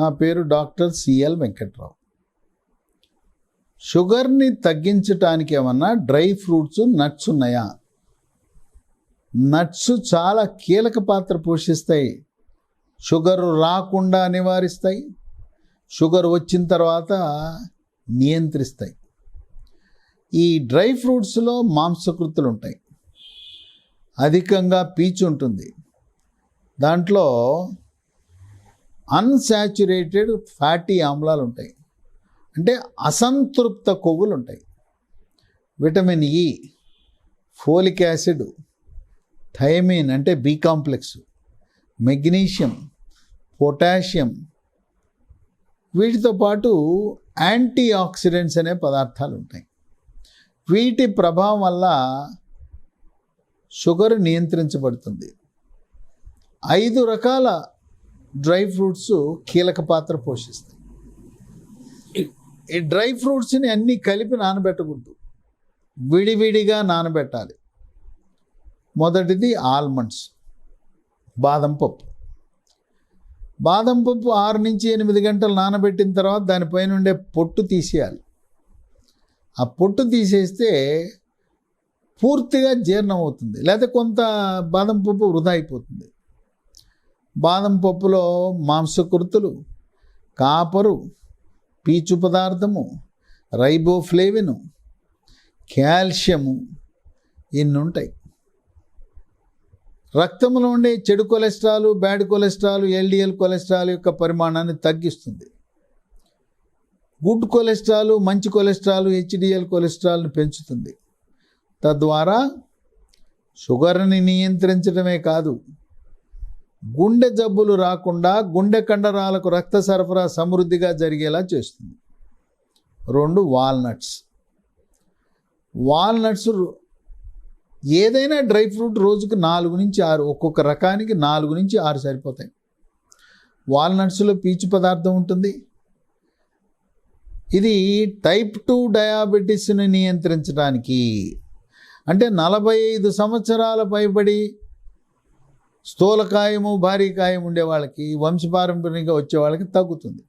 నా పేరు doctor CL Venkatrao. షుగర్ని తగ్గించటానికి ఏమన్నా డ్రై ఫ్రూట్స్ నట్స్ ఉన్నాయా? నట్స్ చాలా కీలక పాత్ర పోషిస్తాయి. షుగర్ రాకుండా నివారిస్తాయి. షుగర్ వచ్చిన తర్వాత నియంత్రిస్తాయి. ఈ డ్రై ఫ్రూట్స్లో మాంసకృతులు ఉంటాయి. అధికంగా పీచు ఉంటుంది. దాంట్లో అన్సాచురేటెడ్ ఫ్యాటీ ఆమ్లాలు ఉంటాయి. అంటే అసంతృప్త కొవ్వులు ఉంటాయి. Vitamin E folic acid thiamine అంటే బి కాంప్లెక్స్ మెగ్నీషియం పొటాషియం వీటితో పాటు యాంటీ ఆక్సిడెంట్స్ అనే పదార్థాలు ఉంటాయి. వీటి ప్రభావం వల్ల షుగర్ నియంత్రించబడుతుంది. ఐదు రకాల డ్రై ఫ్రూట్స్ కీలక పాత్ర పోషిస్తాయి. ఈ డ్రై ఫ్రూట్స్ని అన్నీ కలిపి నానబెట్టకూడదు. విడివిడిగా నానబెట్టాలి. మొదటిది ఆల్మండ్స్ బాదం పప్పు. బాదం పప్పు ఆరు నుంచి ఎనిమిది గంటలు నానబెట్టిన తర్వాత దానిపైన ఉండే పొట్టు తీసేయాలి. ఆ పొట్టు తీసేస్తే పూర్తిగా జీర్ణం అవుతుంది. లేదా కొంత బాదం పప్పు వృధా అయిపోతుంది. బాదం పప్పులో మాంసకృతులు కాపరు పీచు పదార్థము రైబోఫ్లేవిను కాల్షియము ఇన్ని ఉంటాయి రక్తంలో ఉండే చెడు cholesterol bad cholesterol LDL cholesterol యొక్క పరిమాణాన్ని తగ్గిస్తుంది. గుడ్ కొలెస్ట్రాల్ మంచి కొలెస్ట్రాల్ హెచ్డిఎల్ కొలెస్ట్రాల్ని పెంచుతుంది. తద్వారా షుగర్ని నియంత్రించడమే కాదు గుండె జబ్బులు రాకుండా గుండె కండరాలకు రక్త సరఫరా సమృద్ధిగా జరిగేలా చేస్తుంది. రెండు వాల్నట్స్. వాల్నట్స్ ఏదైనా డ్రై ఫ్రూట్ రోజుకి నాలుగు నుంచి ఆరు ఒక్కొక్క రకానికి నాలుగు నుంచి ఆరు సరిపోతాయి. వాల్నట్స్లో పీచు పదార్థం ఉంటుంది. ఇది టైప్ టూ డయాబెటీస్ని నియంత్రించడానికి అంటే నలభై ఐదు సంవత్సరాల పైబడి స్థూలకాయము కాయము ఉండే వాళ్ళకి వంశపారంపర్యంగా వచ్చే వాళ్ళకి తగ్గుతుంది.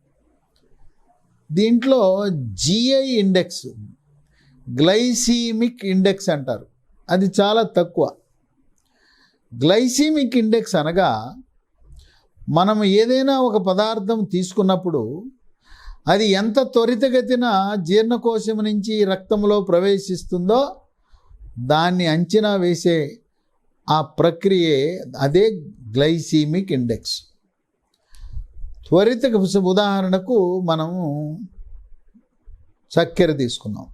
దీంట్లో జిఐ ఇండెక్స్ గ్లైసీమిక్ ఇండెక్స్ అంటారు. అది చాలా తక్కువ. గ్లైసీమిక్ ఇండెక్స్ అనగా మనం ఏదైనా ఒక పదార్థం తీసుకున్నప్పుడు అది ఎంత త్వరితగతిన జీర్ణకోశం నుంచి రక్తంలో ప్రవేశిస్తుందో దాన్ని అంచనా వేసే ఆ ప్రక్రియే అదే గ్లైసీమిక్ ఇండెక్స్. త్వరిత ఉదాహరణకు మనము చక్కెర తీసుకున్నాం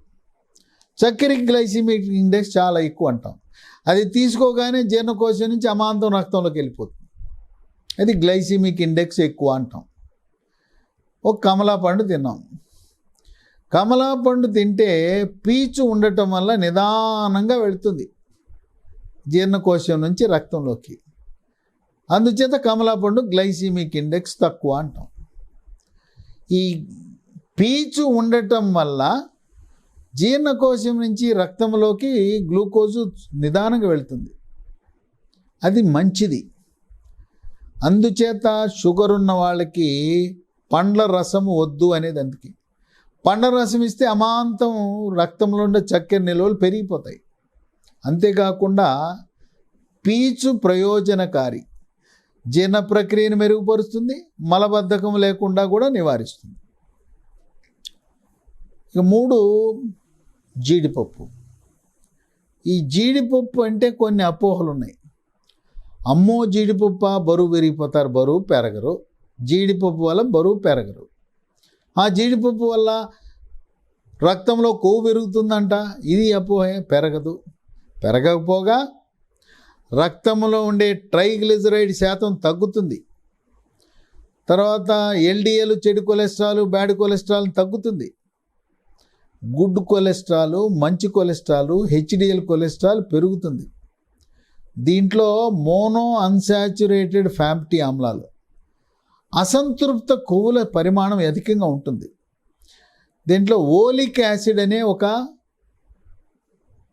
చక్కెరకి గ్లైసీమిక్ ఇండెక్స్ చాలా ఎక్కువ అంటాం. అది తీసుకోగానే జీర్ణకోశం నుంచి అమాంతం రక్తంలోకి వెళ్ళిపోతుంది. అది గ్లైసీమిక్ ఇండెక్స్ ఎక్కువ అంటాం. ఒక కమలా పండు తిన్నాం. కమలా పండు తింటే పీచు ఉండటం వల్ల నిదానంగా వెళుతుంది. జీర్ణకోశం నుంచి రక్తంలోకి. అందుచేత కమలాపండు గ్లైసీమిక్ ఇండెక్స్ తక్కువ అంటాం. ఈ పీచు ఉండటం వల్ల జీర్ణకోశం నుంచి రక్తంలోకి గ్లూకోజు నిదానంగా వెళ్తుంది. అది మంచిది. అందుచేత షుగర్ ఉన్న వాళ్ళకి పండ్ల రసము వద్దు అనేది అందుకే పండ్ల రసం ఇస్తే అమాంతం రక్తంలో ఉండే చక్కెర నిల్వలు పెరిగిపోతాయి. అంతేకాకుండా పీచు ప్రయోజనకారి జీర్ణ ప్రక్రియను మెరుగుపరుస్తుంది మలబద్ధకం లేకుండా కూడా నివారిస్తుంది. ఇక మూడు జీడిపప్పు. ఈ జీడిపప్పు అంటే కొన్ని అపోహలు ఉన్నాయి. అమ్మో జీడిపప్పు బరువు పెరిగిపోతారు బరువు పెరగరు. జీడిపప్పు వల్ల బరువు పెరగరు. ఆ జీడిపప్పు వల్ల రక్తంలో కొవ్వు పెరుగుతుందంట ఇది అపోహే పెరగదు. పెరగకపోగా రక్తంలో ఉండే ట్రైగ్లిజరైడ్ శాతం తగ్గుతుంది. తర్వాత ఎల్డిఎల్ చెడు కొలెస్ట్రాల్ బ్యాడ్ కొలెస్ట్రాల్ తగ్గుతుంది. గుడ్ కొలెస్ట్రాల్ మంచి కొలెస్ట్రాల్ హెచ్డిఎల్ కొలెస్ట్రాల్ పెరుగుతుంది. దీంట్లో మోనో అన్సాచురేటెడ్ ఫ్యామిటీ ఆమ్లాలు. అసంతృప్త కొవ్వుల పరిమాణం అధికంగా ఉంటుంది. దీంట్లో ఓలిక్ యాసిడ్ అనే ఒక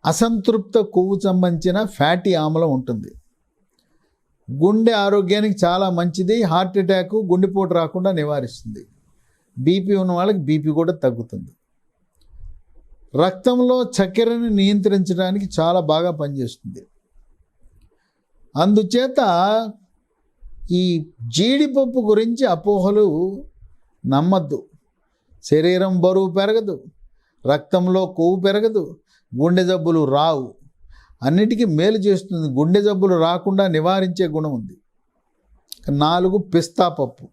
అసంతృప్త కొవ్వు సంబంధించిన ఫ్యాటీ ఆమ్లం ఉంటుంది. గుండె ఆరోగ్యానికి చాలా మంచిది. హార్ట్ అటాక్ గుండెపోటు రాకుండా నివారిస్తుంది. బీపీ ఉన్న వాళ్ళకి బీపీ కూడా తగ్గుతుంది. రక్తంలో చక్కెరని నియంత్రించడానికి చాలా బాగా పనిచేస్తుంది. అందుచేత ఈ జీడిపప్పు గురించి అపోహలు నమ్మద్దు. శరీరం బరువు పెరగదు. రక్తంలో కొవ్వు పెరగదు. గుండె జబ్బులు రావు. అన్నిటికీ మేలు చేస్తుంది. గుండె జబ్బులు రాకుండా నివారించే గుణం ఉంది. నాలుగు పిస్తా పప్పు.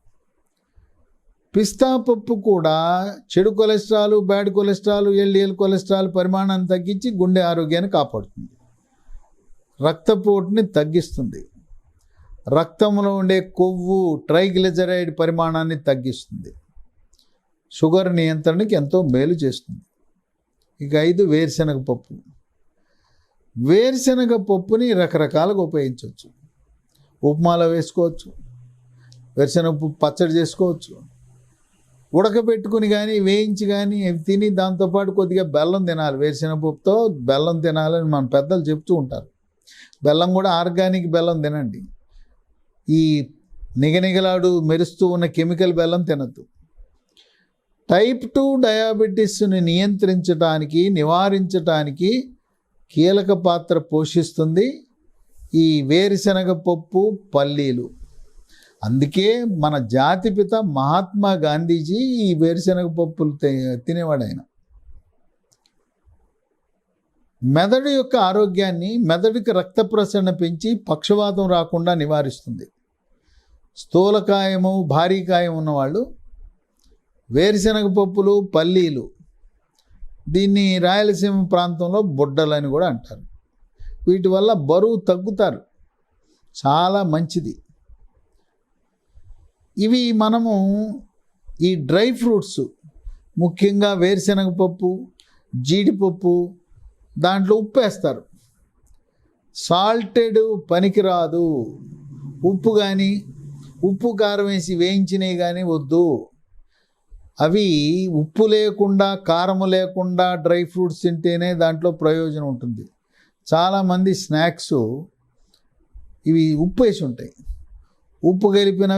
పిస్తా పప్పు కూడా చెడు cholesterol bad cholesterol LDL cholesterol పరిమాణాన్ని తగ్గించి గుండె ఆరోగ్యాన్ని కాపాడుతుంది. రక్తపోటుని తగ్గిస్తుంది. రక్తంలో ఉండే కొవ్వు ట్రైగ్లిజరైడ్ పరిమాణాన్ని తగ్గిస్తుంది. షుగర్ నియంత్రణకి ఎంతో మేలు చేస్తుంది. ఇక ఐదు వేరుశనగ పప్పు వేరుశనగ పప్పుని రకరకాలుగా ఉపయోగించవచ్చు. ఉప్మాలో వేసుకోవచ్చు. వేరుశనగ పప్పు పచ్చడి చేసుకోవచ్చు. ఉడకబెట్టుకుని కానీ వేయించి కానీ అవి తిని దాంతోపాటు కొద్దిగా బెల్లం తినాలి. వేరుశనగ పప్పుతో బెల్లం తినాలని మన పెద్దలు చెప్తూ ఉంటారు. బెల్లం కూడా ఆర్గానిక్ బెల్లం తినండి. ఈ నిగనిగలాడు మెరుస్తూ ఉన్న కెమికల్ బెల్లం తినద్దు. టైప్ టూ డయాబెటీస్ని నియంత్రించడానికి నివారించడానికి కీలక పాత్ర పోషిస్తుంది ఈ వేరుశనగ పప్పు పల్లీలు. అందుకే మన జాతిపిత మహాత్మా గాంధీజీ ఈ వేరుశనగ పప్పులు తినేవాడు ఆయన మెదడు యొక్క ఆరోగ్యాన్ని మెదడుకి రక్త ప్రసరణ పెంచి పక్షవాతం రాకుండా నివారిస్తుంది. స్థూలకాయము భారీకాయం ఉన్నవాళ్ళు వేరుశనగ పప్పులు పల్లీలు. దీన్ని రాయలసీమ ప్రాంతంలో బుడ్డలని కూడా అంటారు. వీటి వల్ల బరువు తగ్గుతారు. చాలా మంచిది. ఇవి మనము ఈ డ్రై ఫ్రూట్స్ ముఖ్యంగా వేరుశనగ పప్పు జీడిపప్పు దాంట్లో ఉప్పు వేస్తారు సాల్టెడ్ పనికిరాదు. ఉప్పు కానీ ఉప్పు కారం వేసి వేయించినవి కానీ వద్దు. అవి ఉప్పు లేకుండా కారము లేకుండా డ్రై ఫ్రూట్స్ తింటేనే దాంట్లో ప్రయోజనం ఉంటుంది. చాలామంది స్నాక్స్ ఇవి ఉప్పు వేసి ఉంటాయి. ఉప్పు కలిపిన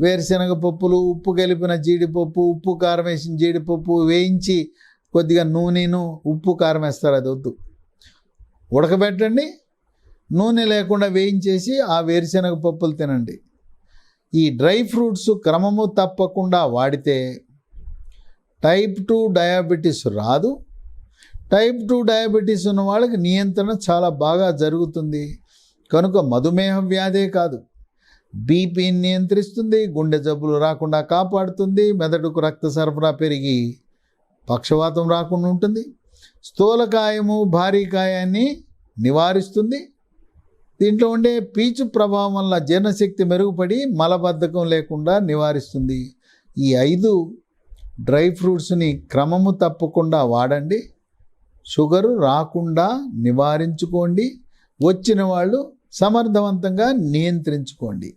వేరుశనగ పప్పులు ఉప్పు కలిపిన జీడిపప్పు ఉప్పు కారం వేసిన జీడిపప్పు వేయించి కొద్దిగా నూనెను ఉప్పు కారం వేస్తారు అది వద్దు. ఉడకబెట్టండి నూనె లేకుండా వేయించేసి ఆ వేరుశనగ పప్పులు తినండి. ఈ డ్రై ఫ్రూట్స్ క్రమము తప్పకుండా వాడితే టైప్ టూ డయాబెటీస్ రాదు. టైప్ టూ డయాబెటీస్ ఉన్న వాళ్ళకి నియంత్రణ చాలా బాగా జరుగుతుంది. కనుక మధుమేహ వ్యాధే కాదు. బీపీని నియంత్రిస్తుంది గుండె జబ్బులు రాకుండా కాపాడుతుంది మెదడుకు రక్త సరఫరా పెరిగి పక్షవాతం రాకుండా ఉంటుంది. స్థూలకాయము భారీకాయాన్ని నివారిస్తుంది. దీంట్లో ఉండే పీచు ప్రభావం వల్ల జీర్ణశక్తి మెరుగుపడి మలబద్ధకం లేకుండా నివారిస్తుంది. ఈ ఐదు డ్రై ఫ్రూట్స్ని క్రమము తప్పకుండా వాడండి. షుగరు రాకుండా నివారించుకోండి. వచ్చిన వాళ్ళు సమర్థవంతంగా నియంత్రించుకోండి.